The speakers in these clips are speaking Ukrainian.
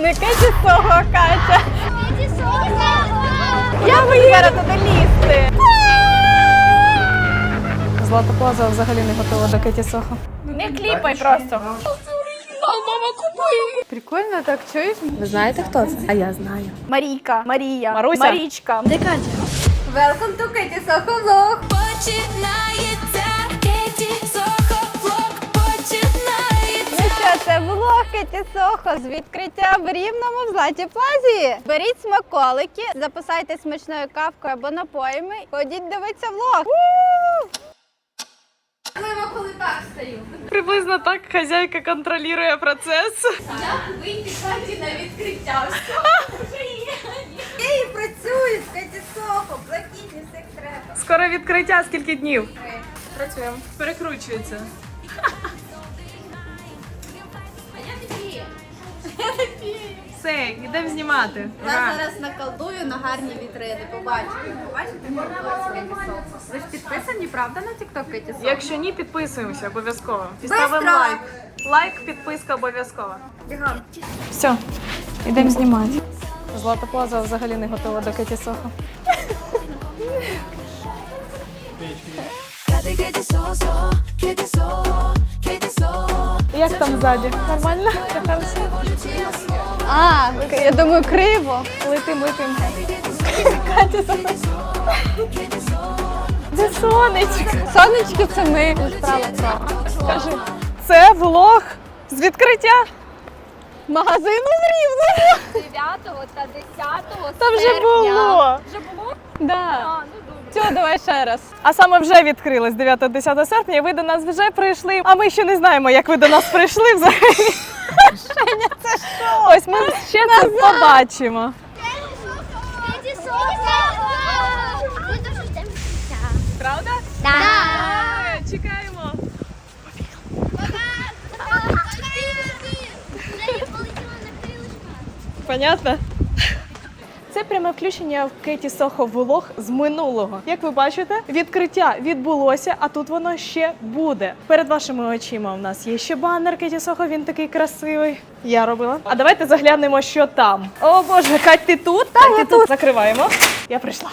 Не Кеті Сохо, Катя. Я боюся зараз туди лізти. Злата Плаза взагалі не готова до Кеті Сохо. Не кліпай просто. Прикольно так, чуєш? Ви знаєте, хто це? А я знаю. Марійка, Марія, Маруся. Марічка. Де Катя? Welcome to Кеті Сохо Влог. Починається це влог Кеті Сохо з відкриття в Рівному в Златі Плазі. Беріть смаколики, запасайте смачною кавкою або напоями. Ходіть дивитися влог. коли так стою. Приблизно так хазяйка контролює процес. Вийти хаті на відкриття. Я і працюю з Кеті Сохо, блакитні всіх треба. Скоро відкриття, скільки днів? Працюємо. Перекручується. Все, йдемо знімати. Я Ура. зараз наколдую на гарні вітрини. Побачите. Побачите, Кеті. Ви ж підписані, правда, на TikTok Кеті? Якщо ні, підписуємося обов'язково. І Бистро! ставимо лайк. Лайк, підписка обов'язково. Все, йдемо знімати. Злата Плаза взагалі не готова до Кеті Сохо. Як там ззаді? Нормально? А, я думаю, криво. Летим, летим. Це сонечко. Сонечки це ми. Справа, справа. Кажи. Це влог з відкриття. Магазину з Рівного. 9 та 10 Та вже було. Вже Да. Все, давай ще раз. А саме вже відкрилось 9-10 серпня, і ви до нас вже прийшли. А ми ще не знаємо, як ви до нас прийшли взагалі. Женя, це що? Ось ми ще це побачимо. Ми дуже життя. Правда? Так. Чекаємо. Понятно? Це пряме включення в Кеті Сохо влог з минулого. Як ви бачите, відкриття відбулося, а тут воно ще буде. Перед вашими очима у нас є ще банер Кеті Сохо, він такий красивий. Я робила. А давайте заглянемо, що там. О Боже, Кать, ти тут? Так, ти тут. Закриваємо. Я прийшла.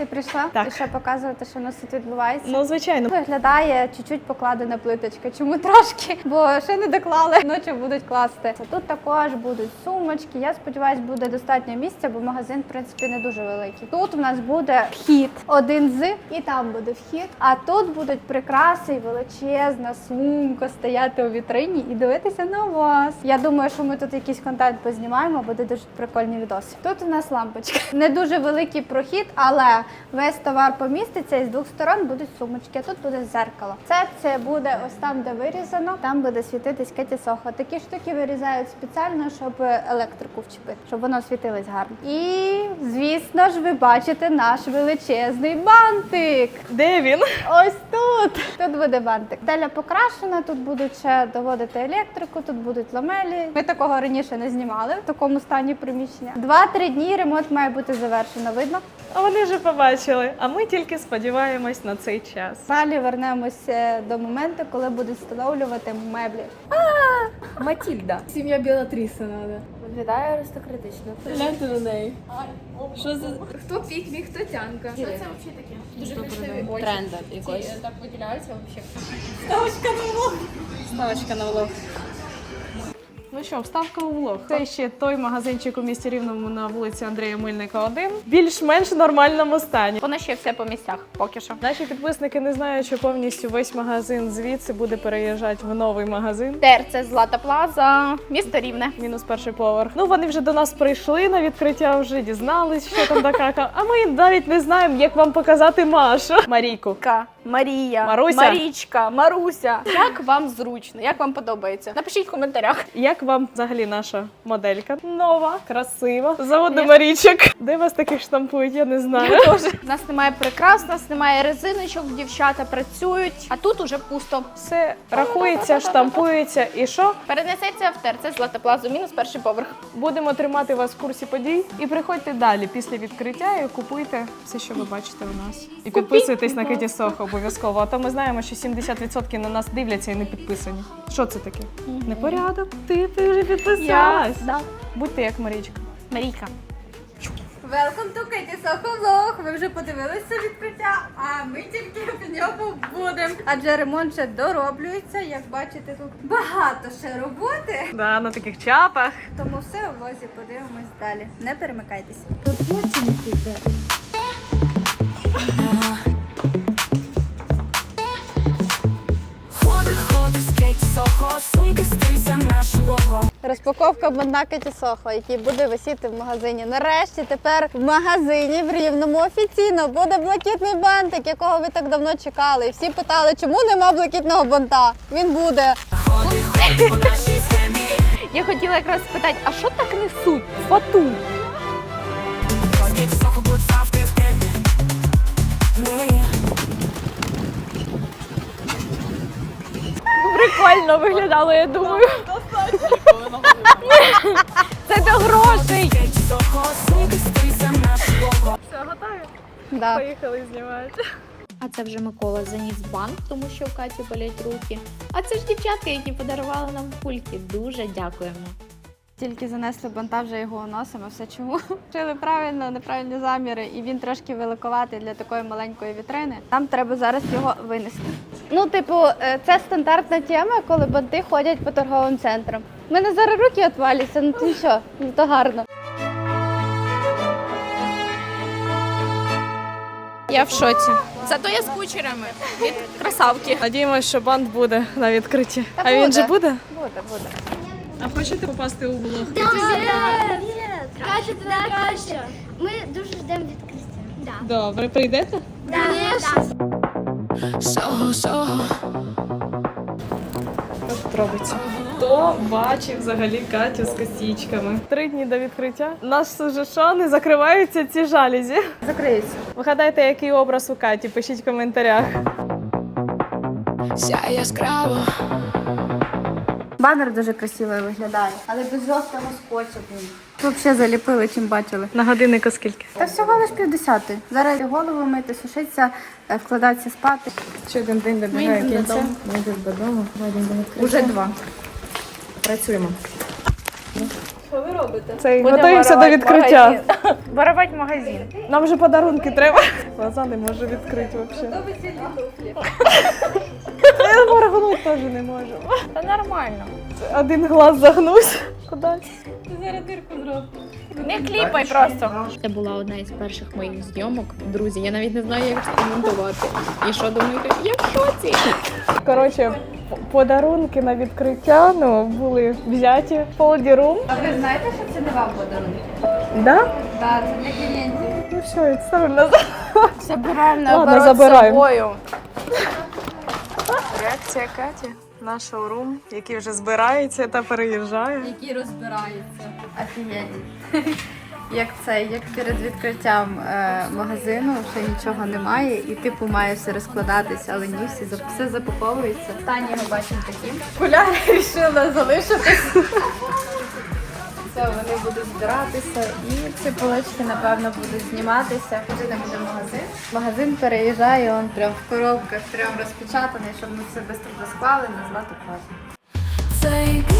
Ти прийшла? Так. І що показувати, що у нас тут відбувається? Ну, звичайно. Виглядає чуть-чуть покладена плиточка. Чому трошки? Бо ще не доклали. Ночі будуть класти. Тут також будуть сумочки. Я сподіваюся, буде достатньо місця, бо магазин, в принципі, не дуже великий. Тут у нас буде вхід один з, і там буде вхід. А тут будуть прикраси і величезна сумка стояти у вітрині і дивитися на вас. Я думаю, що ми тут якийсь контент познімаємо, буде дуже прикольні відоси. Тут у нас лампочка. Не дуже великий прохід, але весь товар поміститься і з двох сторон будуть сумочки. Тут буде зеркало. Це це буде ось там, де вирізано. Там буде світитись Кеті Сохо. Такі штуки вирізають спеціально, щоб електрику вчепити, щоб воно світилось гарно. І звісно ж, ви бачите наш величезний бантик. Де він? Ось тут. Тут буде бантик. Теля покрашена, тут будуть ще доводити електрику, тут будуть ламелі. Ми такого раніше не знімали в такому стані приміщення. Два-три дні ремонт має бути завершено. Видно? А вони вже побачили. А ми тільки сподіваємось на цей час. Далі вернемося до моменту, коли будуть встановлювати меблі. Матільда. Сім'я Білатріса надо. Виглядає аристократично. Гляньте на неї. Що за Хто пікмі, хто тянка. Що це взагалі таке? Дуже красиві очі. тренда якось? Ці, Так виділяються взагалі. Ставочка на влог. Ну що, вставка у влог. Це ще той магазинчик у місті Рівному на вулиці Андрія Мильника 1. Більш-менш нормальному стані. Воно ще все по місцях, поки що. Наші підписники не знають, що повністю весь магазин звідси буде переїжджати в новий магазин. ТРЦ Злата Плаза, місто Рівне. Мінус перший поверх. Ну вони вже до нас прийшли на відкриття, вже дізнались, що там така. А ми навіть не знаємо, як вам показати Машу. Марійку. Ка, Марія, Маруся. Марічка, Маруся. Як вам зручно? Як вам подобається? Напишіть в коментарях. Як вам взагалі наша моделька? Нова, красива. Заводу Марічок. Де вас таких штампують? Я не знаю. У нас немає прикрас, у нас немає резиночок, дівчата працюють, а тут уже пусто. Все рахується, штампується і що? Перенесеться в ТРЦ Злата Плазу, мінус перший поверх. Будемо тримати вас в курсі подій і приходьте далі після відкриття і купуйте все, що ви бачите у нас. І підписуйтесь на Кеті Сохо. Обов'язково, а то ми знаємо, що 70% на нас дивляться і не підписані. Що це таке? Непорядок. Ти, ти вже підписалась. Да. Будьте як Марічка. Марійка. Welcome to Кеті Влог. Ви вже подивилися відкриття, а ми тільки в ньому будемо. Адже ремонт ще дороблюється. Як бачите, тут багато ще роботи. Да, на таких чапах. Тому все у влозі подивимось далі. Не перемикайтеся. Ходи, Розпаковка бандна Кеті Сохо, який буде висіти в магазині. Нарешті тепер в магазині в Рівному офіційно буде блакитний бантик, якого ви так давно чекали. І всі питали, чому нема блакитного банта. Він буде. Я хотіла якраз спитати, а що так несуть? Фату. Прикольно виглядало, я думаю. Це до грошей. Все, готові? Да. Поїхали знімати. А це вже Микола заніс банк, тому що у Каті болять руки. А це ж дівчатка, які подарували нам кульки. Дуже дякуємо. Тільки занесли банта, вже його носимо. Все чому? Вчили правильно, неправильні заміри, і він трошки великоватий для такої маленької вітрини. Нам треба зараз його винести. Ну, типу, е, це стандартна тема, коли банти ходять по торговим центрам. У мене зараз руки відваляться, ну то що, ну то гарно. Я в шоці. Зато я з кучерами від красавки. Надіємося, що бант буде на відкритті. А він же буде? Буде, буде. А хочете попасти у влог? Катя, ти найкраща. Ми дуже ждемо відкриття. Да. Добре, прийдете? Сохо. Тут робиться. Хто бачив взагалі Катю з косічками? Три дні до відкриття. Нас уже що не закриваються ці жалюзі. Закриється. Вигадайте, який образ у Каті, пишіть в коментарях. Сяє яскраво. Банер дуже красиво виглядає, але без жорсткого скотчу. Взагалі заліпили, чим бачили. На годинника скільки? Та всього лиш півдесятої. Зараз голову мити, сушитися, е, вкладатися спати. Ще один день добігає кінця. Ми йдемо додому. Уже два. Працюємо. Що ви робите? Це готуємося до відкриття. Воровать магазин. Нам вже подарунки треба. Глаза не можу відкрити взагалі. Я моргнути теж не можу. Та нормально. Один глаз загнусь. Кудись. Не кліпай просто. Це була одна із перших моїх зйомок. Друзі, я навіть не знаю, як це коментувати. І що думаєте? Я в шоці. Коротше, подарунки на відкриття ну, були взяті в холодірум. А ви знаєте, що це не вам подарунок? Да? Так, це для клієнтів. Ну все, відставимо назад. Забираємо Ладно, наоборот забираємо. з собою. Реакція Каті на шоурум, який вже збирається та переїжджає. Які розбираються. Офігеть. Як це, як перед відкриттям е, магазину ще нічого немає, і типу має все розкладатися, але ні, всі все запаковується. Останнє ми бачимо таким. Окуляри вирішила залишитись. Все, вони будуть збиратися і ці полички, напевно, будуть зніматися. Вже не буде магазин. Магазин переїжджає, он прям в коробках, прям розпечатаний, щоб ми все швидко склали, назвати злату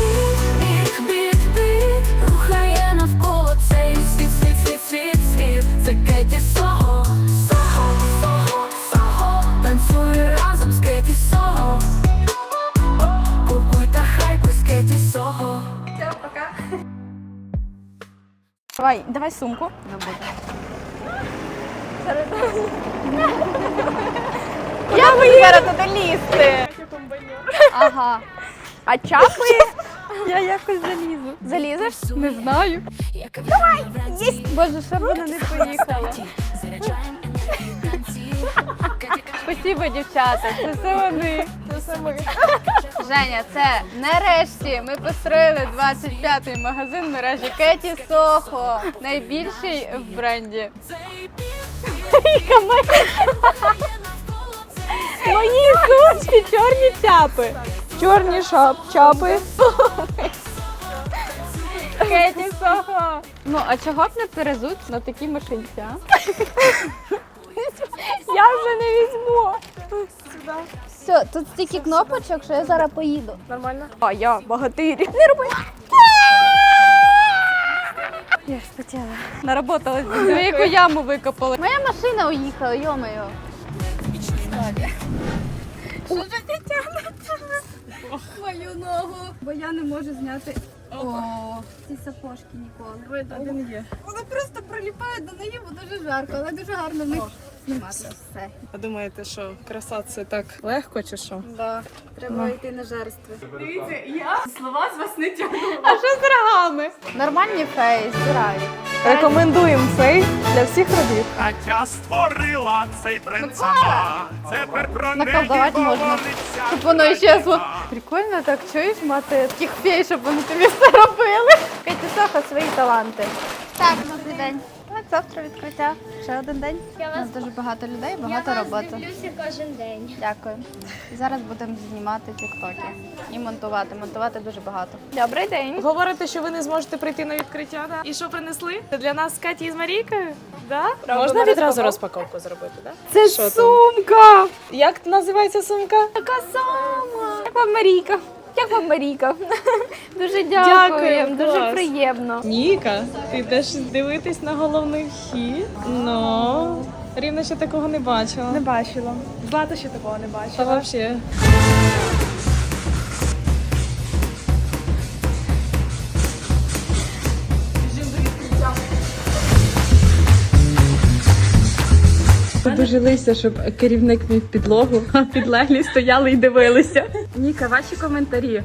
Давай, давай сумку. Я виберу туди лізти. Ага. А чапи? Я якось залізу. Залізеш? Не знаю. Давай, Боже, щоб вона не поїхала. Спасибо, дівчата. Це все вони. Це все ми. Женя, це нарешті ми построїли 25-й магазин мережі Кеті Сохо. Найбільший в бренді. Мої сумки, чорні чапи. Чорні шап, чапи. Кеті Сохо. Ну, а чого б не перезуть на такій машинці, а? Я вже не візьму. Все, тут стільки кнопочок, що я зараз поїду. Нормально? А я богатирі. Не роби. Я ж хотіла. Наработалась. Яку яму викопали. Моя машина уїхала, йомаю. Що ж ти? Мою ногу. Бо я не можу зняти. О, ці сапожки ніколи. Один є. Вони просто приліпають до ноги, бо дуже жарко, але дуже гарно в них знімати все. А думаєте, що краса це так легко чи що? Да. Треба йти на жерство. Дивіться, я слова з вас не тягну. А що з рогами? Нормальні фейс, збирай. Рекомендуємо цей для всіх робіт. Катя створила цей тренд сама. Тепер про неї Наколдувати можна. говориться. Щоб воно іщезло. Прикольно так, чуєш мати таких фей, щоб вони тобі все робили. Кеті Сохо свої таланти. Так, добрий день. Так, завтра відкриття. Ще один день. У нас дуже багато людей, багато роботи. дивлюся кожен день. Дякую. Зараз будемо знімати тіктоки і монтувати. Монтувати дуже багато. Добрий день. Говорите, що ви не зможете прийти на відкриття. Да? І що принесли? Це для нас з Каті з Марійкою? Да? Можна відразу розпаковку зробити, да? Це Що там? сумка! Як називається сумка? Така сама. Як вам Марійка? Як вам Марійка? Дуже Дякую, дякую, дуже клас. приємно. Ніка, ти йдеш дивитись на головний вхід? Ну, рівно ще такого не бачила. Не бачила. Злата ще такого не бачила. Та вообще. Дожилися, щоб керівник міг підлогу, а підлеглі стояли і дивилися. Ніка, ваші коментарі.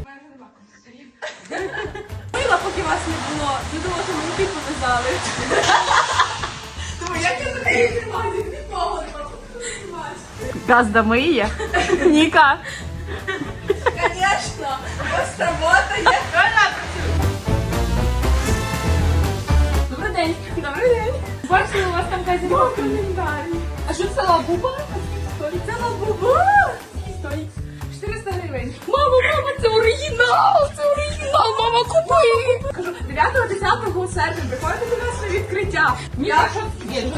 Мила, поки вас не було. Не думала, що мені піку повязали. Думаю, як я за неї тримаю нікого Газда миє. Ніка. Звісно, ось робота є. Добрий день. Добрий день. Бачила, у вас там в календарі. А що це лабуба? Це лабуба. Стоїть. 400 гривень. Мама, мама, це оригінал! Це оригінал! Мама, купи! Кажу, 9-10 серпня приходите до нас на відкриття. Я що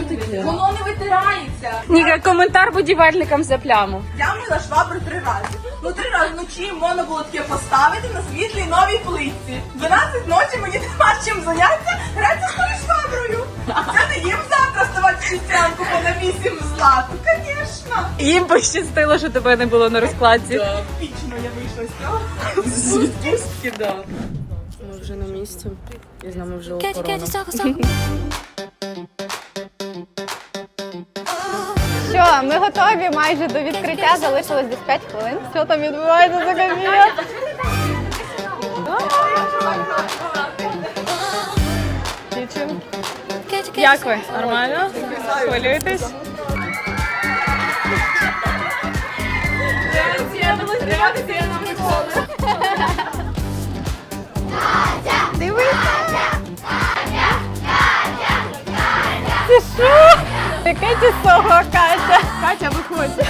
таке? Воно не витирається. Ніка, коментар будівельникам за пляму. Я мила швабру три рази. Ну три рази вночі можна було таке поставити на світлій новій плитці. 12 ночі мені нема чим зайнятися, гратися з тою шваброю. Це не їм завтра вставати в шістянку по на вісім злату, звісно. Їм пощастило, що тебе не було на розкладці. Пічно я вийшла з цього. Відпустки, да. Ми вже на місці. І з нами вже охорона. Що, ми готові майже до відкриття, залишилось десь 5 хвилин. Що там відбувається за кабінет? Як ви? Нормально? Хвилюєтесь? Ти що? Яке ті сого, Катя? Катя, виходь.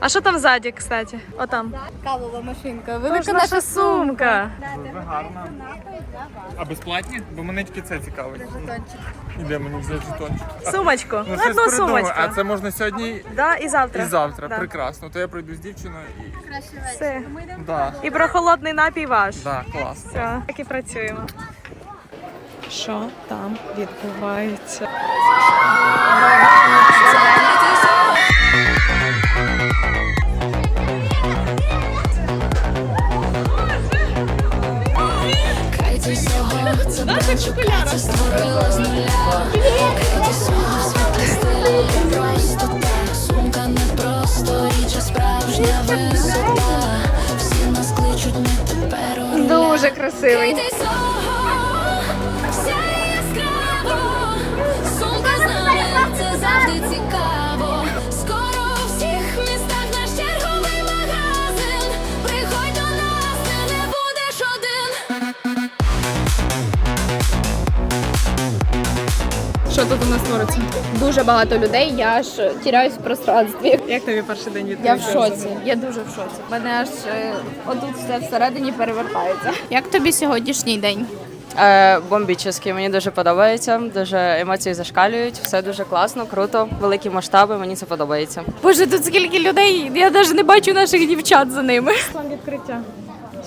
А що там ззаді, кстати? Отам. Кавова машинка. Велика наша сумка. Дуже гарно. А безплатні? Бо мене тільки це цікавить. І де мені взяти жетончик? Сумочку. Ну, щось Одну придумаю. сумочку. А це можна сьогодні Да, і завтра. і завтра. Да. Прекрасно. То я прийду з дівчиною і. Все. Да, І про холодний напій ваш. да, клас. Все, так і працюємо. Що там відбувається? Це наша що створила з нуля просто Сумка не просто річ, справжня висота Всі нас кличуть, ми тепер Дуже красивий. Твориться? Дуже багато людей, я аж тіряюсь в пространстві. Як тобі перший день Я в шоці, я дуже в шоці. Мене аж е, отут все всередині перевертається. Як тобі сьогоднішній день? Е, бомбічний, мені дуже подобається. Дуже емоції зашкалюють. Все дуже класно, круто, великі масштаби. Мені це подобається. Боже, тут скільки людей, я навіть не бачу наших дівчат за ними. Там відкриття.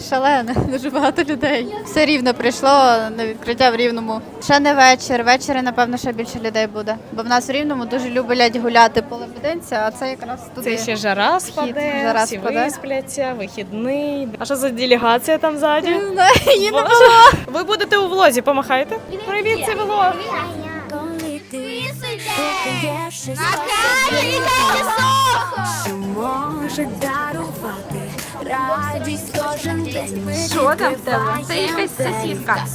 Шалене, дуже багато людей. Все рівно прийшло на відкриття в рівному. Ще не вечір. Ввечері, напевно, ще більше людей буде. Бо в нас в рівному дуже люблять гуляти по Лебединці, а це якраз туди. Це ще жара спаде, жара всі спаде. виспляться, вихідний. А що за делегація там ззаді? Не знаю, її не Боже. Ви будете у влозі, помахайте. Привіт, це влог. Ти є щось може дарувати радість кожен день. Що там в тебе? Це якась сосіска.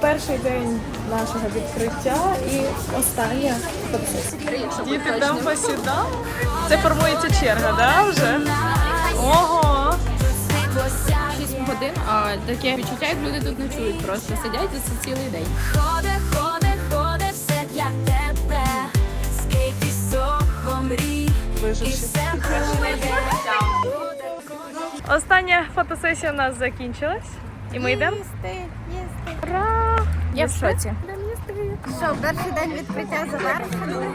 Перший день нашого відкриття і остання. Діти там посідали. Це формується черга, да, вже? Ого! 6 годин, а таке відчуття, як люди тут ночують, просто сидять і це цілий день. Ходе, ходе, ходе, все для тебе. Скейти сохо мрій. Пройде. Остання фотосесія у нас закінчилась. І ми йдемо. Ура! Я в шоці. Що, перший день відкриття завершено.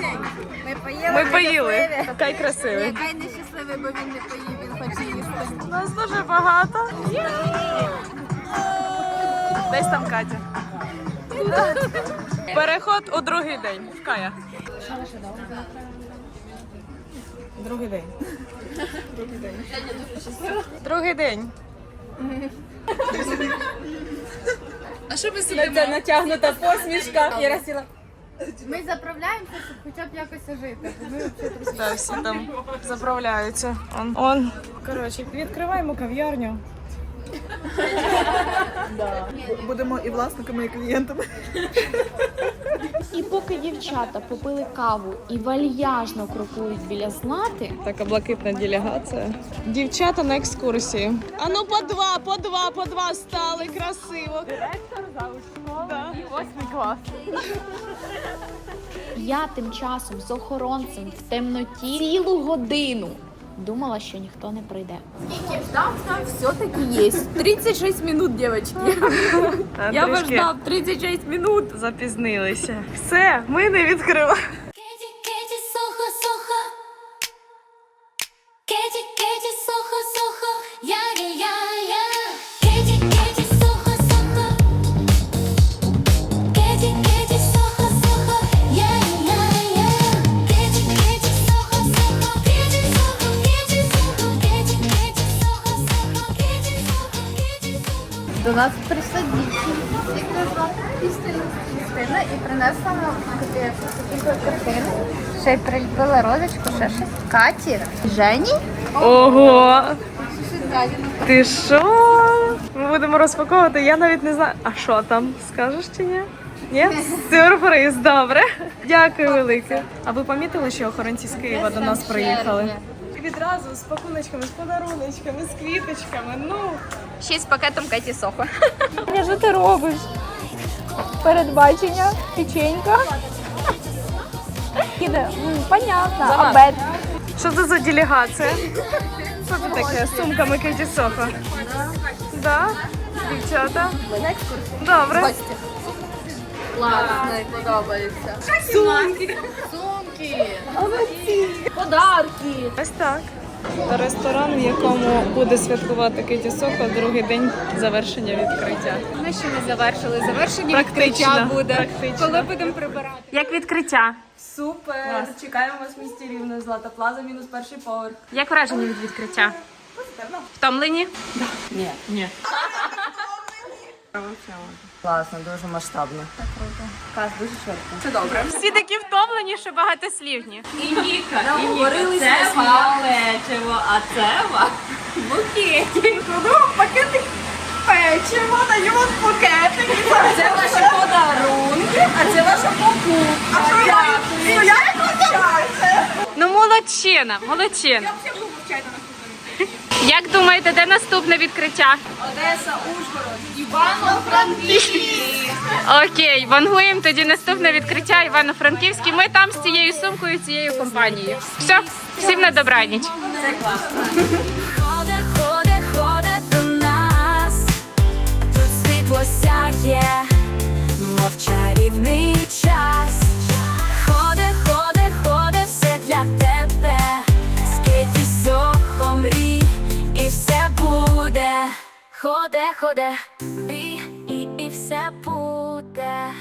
Ми поїли. Ми поїли. Такий красивий. Який нещасливий, бо він не поїв, він хоче їсти. Нас дуже багато. Десь там Катя. Переход у другий день. В Кая. Другий день. Другий день. Другий день. А що ви сидите? Це натягнута посмішка. Я розсіла. Ми заправляємося, щоб хоча б якось жити. Да, всі там заправляються. Он. Он. Коротше, відкриваємо кав'ярню. Будемо і власниками, і клієнтами. І поки дівчата попили каву і вальяжно крокують біля знати, Така блакитна делегація. Дівчата на екскурсії. А ну по два, по два, по два стали красиво. Директор залишкова. Да. Восьмий клас. я тим часом з охоронцем в темноті цілу годину думала, що ніхто не прийде. Скільки ждав, там все-таки є. 36 минут, дівчатки. Я вас ждав 36 минут. запізнилися. Все, ми не відкриваємо. Нас дівчина, яка звати Кристина, і принесла нам такі картини. Ще й приліпила розочку, ще щось. Каті, Жені. Ого! Ти що? Ми будемо розпаковувати. Я навіть не знаю. А що там? Скажеш чи ні? Ні? Сюрприз, добре. Дякую велике. А ви помітили, що охоронці з Києва до нас приїхали? Відразу з пакуночками, з подаруночками, з квіточками. Ну, Ще з пакетом Кеті Сохо. Що ти робиш? Передбачення, печенька. їде? М, Понятно. Обед. Що це за делегація? Що це таке з сумками Кеті Сохо? Да? Дівчата? Добре. Класно, подобається. Сумки. Сумки. Подарки. Ось так. Ресторан, в якому буде святкувати Киті Сохо другий день завершення відкриття. Ми ще не завершили. Завершення Практично. Практично. Коли будемо прибирати. Як відкриття? Супер! Чекаємо вас в місті рівно Злата Плаза, мінус перший поверх. Як враження від відкриття? Втомлені? Ні. Ні. Класно, дуже масштабно. Дуже чортко. Це добре. Всі такі втомлені, що багатослівні. Говорили це фіолетово, а це букетик. Ну, пакетик печиво, даємо букетик. Це ваші подарунки, а це ваша покупка. Дякую. Я Ну, молодчина, молодчина. Як думаєте, де наступне відкриття? Одеса, Ужгород, Івано-Франківський. Окей, вангуємо тоді наступне відкриття Івано-Франківський. Ми там з цією сумкою, цією компанією. Все, всім на добраніч. Ходе, ходе, ходе до нас, тут світло сяє, мов чарівний час. Ходе, ходе, ходе, все для Ходе, ходе, мрій, і, і все буде.